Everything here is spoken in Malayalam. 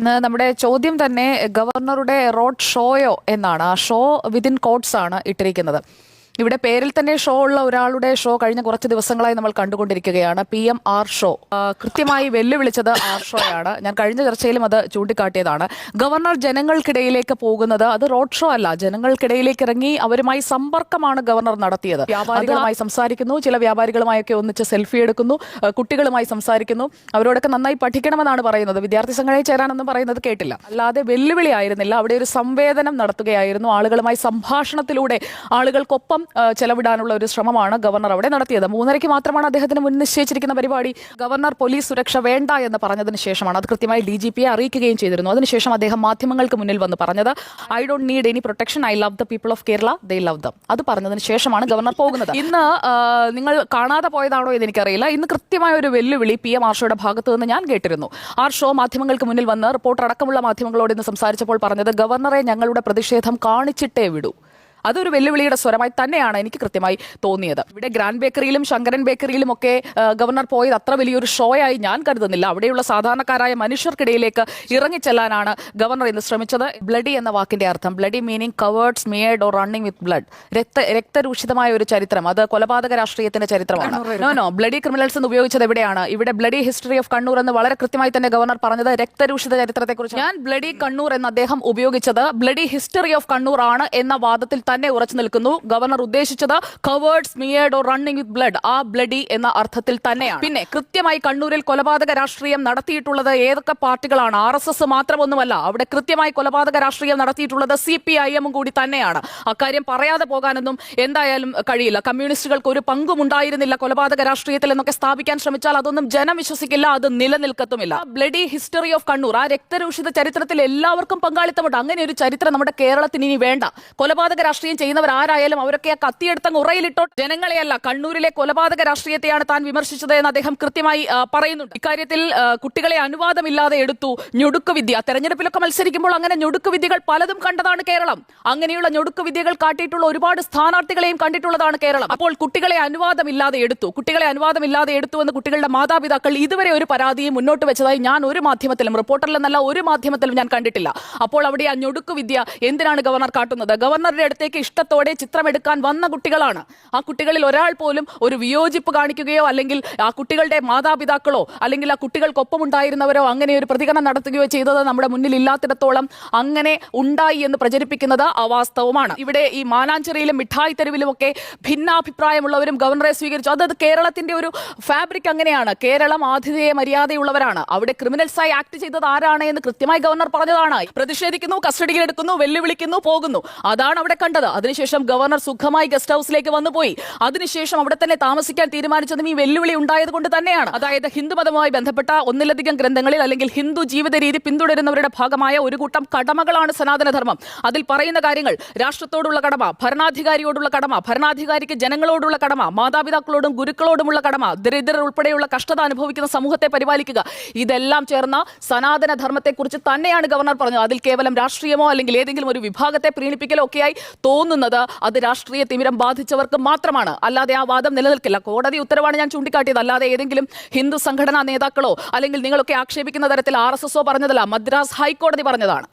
ഇന്ന് നമ്മുടെ ചോദ്യം തന്നെ ഗവർണറുടെ റോഡ് ഷോയോ എന്നാണ്. ആ ഷോ വിതിൻ കോട്ട്സ് ആണ് ഇട്ടിരിക്കുന്നത്. ഇവിടെ പേരിൽ തന്നെ ഷോ ഉള്ള ഒരാളുടെ ഷോ കഴിഞ്ഞ കുറച്ച് ദിവസങ്ങളായി നമ്മൾ കണ്ടുകൊണ്ടിരിക്കുകയാണ്. പി എം ആർ ഷോ കൃത്യമായി വെല്ലുവിളിച്ചത് ആർ ഷോയാണ് ഞാൻ കഴിഞ്ഞ ചർച്ചയിലും അത് ചൂണ്ടിക്കാട്ടിയതാണ്. ഗവർണർ ജനങ്ങൾക്കിടയിലേക്ക് പോകുന്നത് അത് റോഡ് ഷോ അല്ല. ജനങ്ങൾക്കിടയിലേക്ക് ഇറങ്ങി അവരുമായി സമ്പർക്കമാണ് ഗവർണർ നടത്തിയത്. വ്യാപാരികളുമായി സംസാരിക്കുന്നു. ചില വ്യാപാരികളുമായൊക്കെ ഒന്നിച്ച് സെൽഫി എടുക്കുന്നു. കുട്ടികളുമായി സംസാരിക്കുന്നു. അവരോടൊക്കെ നന്നായി പഠിക്കണമെന്നാണ് പറയുന്നത്. വിദ്യാർത്ഥി സംഘടനയിൽ ചേരാനൊന്നും പറയുന്നത് കേട്ടില്ല. അല്ലാതെ വെല്ലുവിളി ആയിരുന്നില്ല. അവിടെ ഒരു സംവേദനം നടത്തുകയായിരുന്നു. ആളുകളുമായി സംഭാഷണത്തിലൂടെ ആളുകൾക്കൊപ്പം ആ, ചെലവിടാനുള്ള ഒരു ശ്രമമാണ് ഗവർണർ അവിടെ നടത്തിയത്. മൂന്നരയ്ക്ക് മാത്രമാണ് അദ്ദേഹത്തിന് മുൻ നിശ്ചയിച്ചിരിക്കുന്ന പരിപാടി. ഗവർണർ പോലീസ് സുരക്ഷ വേണ്ട എന്ന് പറഞ്ഞതിന് ശേഷമാണ് അത് കൃത്യമായി ഡി ജി പിയെ അറിയിക്കുകയും ചെയ്തിരുന്നു. അതിനുശേഷം അദ്ദേഹം മാധ്യമങ്ങൾക്ക് മുന്നിൽ വന്ന് പറഞ്ഞത് I don't need any protection I love the people of Kerala they love them അത് പറഞ്ഞതിന് ശേഷമാണ് ഗവർണർ പോകുന്നത്. ഇന്ന് നിങ്ങൾ കാണാതെ പോയതാണോ എന്ന് എനിക്കറിയില്ല. ഇന്ന് കൃത്യമായ ഒരു വെല്ലുവിളി പി എം ആർഷോയുടെ ഭാഗത്തു നിന്ന് ഞാൻ കേട്ടിരുന്നു. ആർഷോ മാധ്യമങ്ങൾക്ക് മുന്നിൽ വന്ന് റിപ്പോർട്ടർ അടക്കമുള്ള മാധ്യമങ്ങളോട് ഇന്ന് സംസാരിച്ചപ്പോൾ പറഞ്ഞത് ഗവർണറെ ഞങ്ങളുടെ പ്രതിഷേധം കാണിച്ചിട്ടേ വിടൂ. അതൊരു വെല്ലുവിളിയുടെ സ്വരമായി തന്നെയാണ് എനിക്ക് കൃത്യമായി തോന്നിയത്. ഇവിടെ ഗ്രാൻഡ് ബേക്കറിയിലും ശങ്കരൻ ബേക്കറിയിലും ഒക്കെ ഗവർണർ പോയത് അത്ര വലിയൊരു ഷോയായി ഞാൻ കരുതുന്നില്ല. അവിടെയുള്ള സാധാരണക്കാരായ മനുഷ്യർക്കിടയിലേക്ക് ഇറങ്ങിച്ചെല്ലാനാണ് ഗവർണർ ഇന്ന് ശ്രമിച്ചത്. ബ്ലഡി എന്ന വാക്കിന്റെ അർത്ഥം bloody meaning covered smeared or running with blood രക്ത രക്തരൂഷിതമായ ഒരു ചരിത്രം അത് കൊലപാതക രാഷ്ട്രീയത്തിന്റെ ചരിത്രമാണ്. നോ നോ ബ്ലഡി ക്രിമിനൽസ് എന്ന് ഉപയോഗിച്ചത് എവിടെയാണ്? ഇവിടെ ബ്ലഡി ഹിസ്റ്ററി ഓഫ് കണ്ണൂർ എന്ന് വളരെ കൃത്യമായി തന്നെ ഗവർണർ പറഞ്ഞത് രക്തരൂഷിത ചരിത്രത്തെക്കുറിച്ച് ഞാൻ ബ്ലഡി കണ്ണൂർ എന്ന് അദ്ദേഹം ഉപയോഗിച്ചത് ബ്ലഡി ഹിസ്റ്ററി ഓഫ് കണ്ണൂർ ആണ് എന്ന വാദത്തിൽ തന്നെ ഉറച്ചു നിൽക്കുന്നു. ഗവർണർ ഉദ്ദേശിച്ചത് covered smeared or running with blood ആ ബ്ലഡി എന്ന അർത്ഥത്തിൽ തന്നെയാണ്. പിന്നെ കൃത്യമായി കണ്ണൂരിൽ കൊലപാതക രാഷ്ട്രീയം നടത്തിയിട്ടുള്ളത് ഏതൊക്കെ പാർട്ടികളാണ്? ആർ എസ് എസ് മാത്രമൊന്നുമല്ല അവിടെ കൃത്യമായി കൊലപാതക രാഷ്ട്രീയം നടത്തിയിട്ടുള്ളത് സി പി ഐ എമ്മും കൂടി തന്നെയാണ്. അക്കാര്യം പറയാതെ പോകാനൊന്നും എന്തായാലും കഴിയില്ല. കമ്മ്യൂണിസ്റ്റുകൾക്ക് ഒരു പങ്കും ഉണ്ടായിരുന്നില്ല കൊലപാതക രാഷ്ട്രീയത്തിൽ എന്നൊക്കെ സ്ഥാപിക്കാൻ ശ്രമിച്ചാൽ അതൊന്നും ജനം വിശ്വസിക്കില്ല അത് നിലനിൽക്കത്തുമില്ല. ബ്ലഡി ഹിസ്റ്ററി ഓഫ് കണ്ണൂർ ആ രക്തരൂഷിത ചരിത്രത്തിൽ എല്ലാവർക്കും പങ്കാളിത്തമുണ്ട്. അങ്ങനെ ഒരു ചരിത്രം നമ്മുടെ കേരളത്തിന് ഇനി വേണ്ട. കൊലപാതക രാഷ്ട്രീയം ചെയ്യുന്നവർ ആരായാലും അവരൊക്കെ ആ കത്തിയെടുത്തങ്ങ് ഉറയിലിട്ടോ ജനങ്ങളെയല്ല കണ്ണൂരിലെ കൊലപാതക രാഷ്ട്രീയത്തെയാണ് താൻ വിമർശിച്ചത് എന്ന് അദ്ദേഹം കൃത്യമായി പറയുന്നുണ്ട്. ഇക്കാര്യത്തിൽ കുട്ടികളെ അനുവാദമില്ലാതെ എടുത്തു ഞൊടുക്ക് വിദ്യ. തെരഞ്ഞെടുപ്പിലൊക്കെ മത്സരിക്കുമ്പോൾ അങ്ങനെ ഞൊടുക്ക് വിദ്യകൾ പലതും കണ്ടതാണ് കേരളം. അങ്ങനെയുള്ള ഞൊടുക്ക് വിദ്യകൾ കാട്ടിയിട്ടുള്ള ഒരുപാട് സ്ഥാനാർത്ഥികളെയും കണ്ടിട്ടുള്ളതാണ് കേരളം. അപ്പോൾ കുട്ടികളെ അനുവാദമില്ലാതെ എടുത്തു. കുട്ടികളെ അനുവാദമില്ലാതെ എടുത്തു എന്ന് കുട്ടികളുടെ മാതാപിതാക്കൾ ഇതുവരെ ഒരു പരാതിയും മുന്നോട്ട് വെച്ചതായി ഞാൻ ഒരു മാധ്യമത്തിലും റിപ്പോർട്ടറിലെന്നല്ല ഒരു മാധ്യമത്തിലും ഞാൻ കണ്ടിട്ടില്ല. അപ്പോൾ അവിടെ ആ ഞൊടുക്ക് വിദ്യ എന്തിനാണ് ഗവർണർ കാട്ടുന്നത്? ഗവർണറുടെ അടുത്തേക്ക് ഇഷ്ടത്തോടെ ചിത്രമെടുക്കാൻ വന്ന കുട്ടികളാണ്. ആ കുട്ടികളിൽ ഒരാൾ പോലും ഒരു വിയോജിപ്പ് കാണിക്കുകയോ അല്ലെങ്കിൽ ആ കുട്ടികളുടെ മാതാപിതാക്കളോ അല്ലെങ്കിൽ ആ കുട്ടികൾക്കൊപ്പം ഉണ്ടായിരുന്നവരോ അങ്ങനെ ഒരു പ്രതികരണം നടത്തുകയോ ചെയ്തത് നമ്മുടെ മുന്നിൽ ഇല്ലാത്തിടത്തോളം അങ്ങനെ ഉണ്ടായി എന്ന് പ്രചരിപ്പിക്കുന്നത് അവാസ്തവമാണ്. ഇവിടെ ഈ മാനാഞ്ചിറയിലും മിഠായി തെരുവിലുമൊക്കെ ഭിന്നാഭിപ്രായമുള്ളവരും ഗവർണറെ സ്വീകരിച്ചു. അതത് കേരളത്തിന്റെ ഒരു ഫാബ്രിക് അങ്ങനെയാണ്. കേരളം ആതിഥേയ മര്യാദയുള്ളവരാണ്. അവിടെ ക്രിമിനൽസായി ആക്ട് ചെയ്തത് ആരാണ് എന്ന് കൃത്യമായി ഗവർണർ പറഞ്ഞതാണ്. പ്രതിഷേധിക്കുന്നു കസ്റ്റഡിയിലെടുക്കുന്നു വെല്ലുവിളിക്കുന്നു പോകുന്നു. അതാണ് അവിടെ കണ്ടത് അതിനുശേഷം ഗവർണർ സുഖമായി ഗസ്റ്റ് ഹൗസിലേക്ക് വന്നുപോയി അതിനുശേഷം അവിടെ തന്നെ താമസിക്കാൻ തീരുമാനിച്ചതും ഈ വെല്ലുവിളി ഉണ്ടായത് കൊണ്ട് തന്നെയാണ്. അതായത് ഹിന്ദുമതവുമായി ബന്ധപ്പെട്ട ഒന്നിലധികം ഗ്രന്ഥങ്ങളിൽ അല്ലെങ്കിൽ ഹിന്ദു ജീവിത രീതി പിന്തുടരുന്നവരുടെ ഭാഗമായ ഒരു കൂട്ടം കടമകളാണ് സനാതനധർമ്മം. അതിൽ പറയുന്ന കാര്യങ്ങൾ രാഷ്ട്രത്തോടുള്ള കടമ ഭരണാധികാരിയോടുള്ള കടമ ഭരണാധികാരിക്ക് ജനങ്ങളോടുള്ള കടമ മാതാപിതാക്കളോടും ഗുരുക്കളോടുമുള്ള കടമ ദരിദ്രർ ഉൾപ്പെടെയുള്ള കഷ്ടത അനുഭവിക്കുന്ന സമൂഹത്തെ പരിപാലിക്കുക. ഇതെല്ലാം ചേർന്ന സനാതനധർമ്മത്തെക്കുറിച്ച് തന്നെയാണ് ഗവർണർ പറഞ്ഞത്. അതിൽ കേവലം രാഷ്ട്രീയമോ അല്ലെങ്കിൽ ഏതെങ്കിലും ഒരു വിഭാഗത്തെ പ്രീണിപ്പിക്കലോ ഒക്കെയായി തോന്നുന്നത് അത് രാഷ്ട്രീയ തിമിരം ബാധിച്ചവർക്ക് മാത്രമാണ്. അല്ലാതെ ആ വാദം നിലനിൽക്കില്ല. കോടതി ഉത്തരവാണ് ഞാൻ ചൂണ്ടിക്കാട്ടിയത്. അല്ലാതെ ഏതെങ്കിലും ഹിന്ദു സംഘടനാ നേതാക്കളോ അല്ലെങ്കിൽ നിങ്ങളൊക്കെ ആക്ഷേപിക്കുന്ന തരത്തിൽ ആർ എസ് എസോ പറഞ്ഞതല്ല മദ്രാസ് ഹൈക്കോടതി പറഞ്ഞതാണ്.